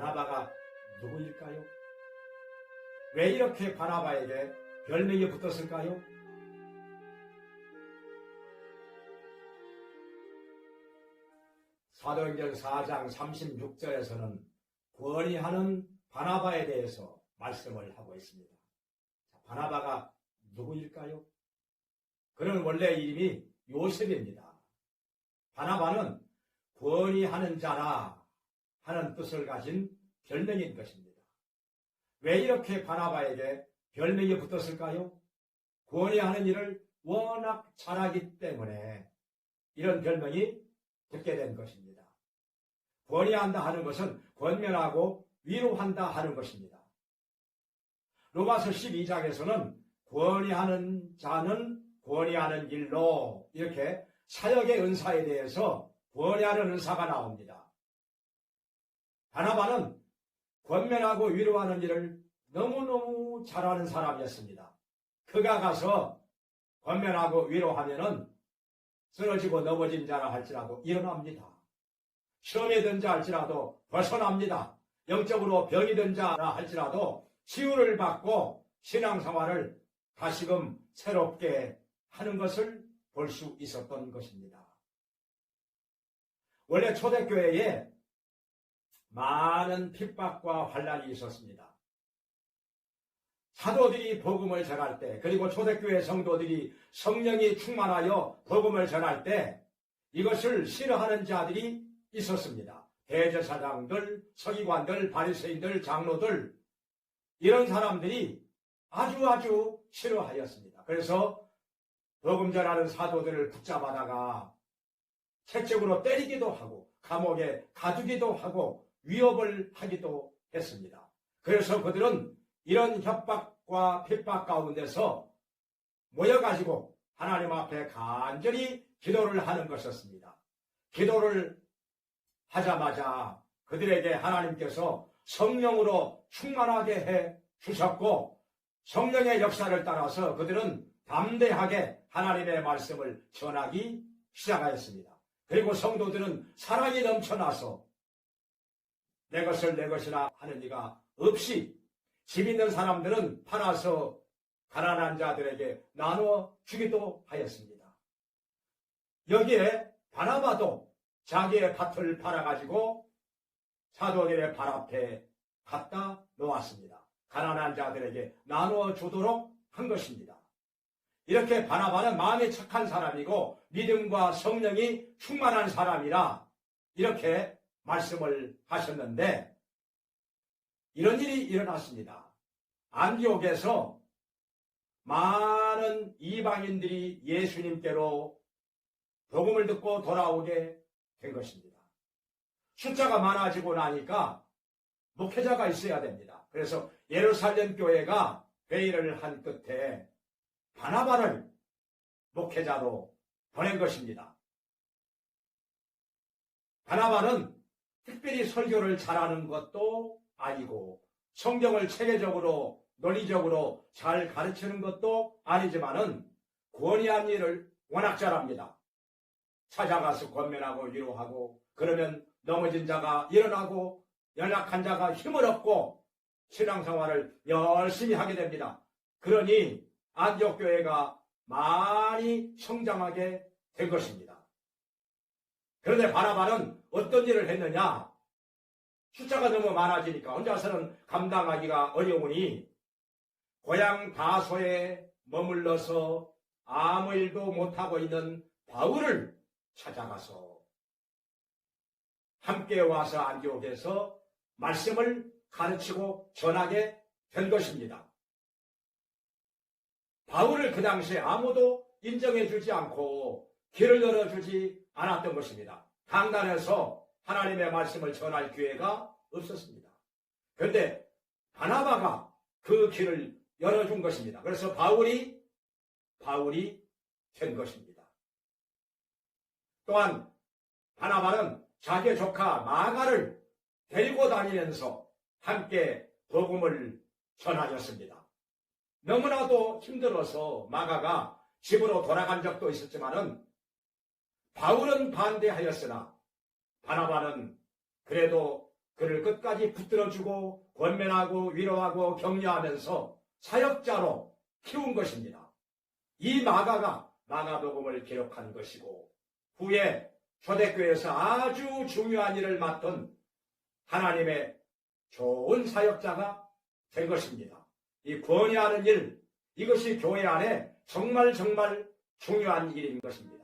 바나바가 누구일까요? 왜 이렇게 바나바에게 별명이 붙었을까요? 사도행전 4장 36절에서는 권위하는 바나바에 대해서 말씀을 하고 있습니다. 자, 바나바가 누구일까요? 그는 원래 이름이 요셉입니다. 바나바는 권위하는 자라 하는 뜻을 가진 별명인 것입니다. 왜 이렇게 바나바에게 별명이 붙었을까요? 권위하는 일을 워낙 잘하기 때문에 이런 별명이 붙게 된 것입니다. 권위한다 하는 것은 권면하고 위로한다 하는 것입니다. 로마서 12장에서는 권위하는 자는 권위하는 일로 이렇게 사역의 은사에 대해서 권위하는 은사가 나옵니다. 바나바는 권면하고 위로하는 일을 너무너무 잘하는 사람이었습니다. 그가 가서 권면하고 위로하면은 쓰러지고 넘어진 자라 할지라도 일어납니다. 시험에 든자 할지라도 벗어납니다. 영적으로 병이 든 자라 할지라도 치유를 받고 신앙생활을 다시금 새롭게 하는 것을 볼 수 있었던 것입니다. 원래 초대교회에 많은 핍박과 환란이 있었습니다. 사도들이 복음을 전할 때, 그리고 초대교회 성도들이 성령이 충만하여 복음을 전할 때, 이것을 싫어하는 자들이 있었습니다. 대제사장들, 서기관들, 바리새인들, 장로들, 이런 사람들이 아주 아주 싫어하였습니다. 그래서 복음 전하는 사도들을 붙잡아다가 채찍으로 때리기도 하고 감옥에 가두기도 하고 위협을 하기도 했습니다. 그래서 그들은 이런 협박과 핍박 가운데서 모여가지고 하나님 앞에 간절히 기도를 하는 것이었습니다. 기도를 하자마자 그들에게 하나님께서 성령으로 충만하게 해 주셨고 성령의 역사를 따라서 그들은 담대하게 하나님의 말씀을 전하기 시작하였습니다. 그리고 성도들은 사랑이 넘쳐나서 내 것을 내 것이라 하는 이가 없이 집 있는 사람들은 팔아서 가난한 자들에게 나누어 주기도 하였습니다. 여기에 바나바도 자기의 밭을 팔아가지고 사도들의 발 앞에 갖다 놓았습니다. 가난한 자들에게 나누어 주도록 한 것입니다. 이렇게 바나바는 마음이 착한 사람이고 믿음과 성령이 충만한 사람이라 이렇게 말씀을 하셨는데 이런 일이 일어났습니다. 안디옥에서 많은 이방인들이 예수님께로 복음을 듣고 돌아오게 된 것입니다. 숫자가 많아지고 나니까 목회자가 있어야 됩니다. 그래서 예루살렘 교회가 회의를 한 끝에 바나바를 목회자로 보낸 것입니다. 바나바는 특별히 설교를 잘하는 것도 아니고 성경을 체계적으로 논리적으로 잘 가르치는 것도 아니지만은 권위한 일을 워낙 잘합니다. 찾아가서 권면하고 위로하고 그러면 넘어진 자가 일어나고 연약한 자가 힘을 얻고 신앙생활을 열심히 하게 됩니다. 그러니 안디옥 교회가 많이 성장하게 된 것입니다. 그런데 바나바는 어떤 일을 했느냐? 숫자가 너무 많아지니까 혼자서는 감당하기가 어려우니 고향 다소에 머물러서 아무 일도 못하고 있는 바울을 찾아가서 함께 와서 안디옥에서 말씀을 가르치고 전하게 된 것입니다. 바울을 그 당시에 아무도 인정해 주지 않고 길을 열어주지 않았던 것입니다. 강단에서 하나님의 말씀을 전할 기회가 없었습니다. 그런데 바나바가 그 길을 열어준 것입니다. 그래서 바울이 바울이 된 것입니다. 또한 바나바는 자기 조카 마가를 데리고 다니면서 함께 복음을 전하였습니다. 너무나도 힘들어서 마가가 집으로 돌아간 적도 있었지만은 바울은 반대하였으나 바나바는 그래도 그를 끝까지 붙들어주고 권면하고 위로하고 격려하면서 사역자로 키운 것입니다. 이 마가가 마가복음을 기록한 것이고 후에 초대교회에서 아주 중요한 일을 맡은 하나님의 좋은 사역자가 된 것입니다. 이 권위하는 일, 이것이 교회 안에 정말 정말 중요한 일인 것입니다.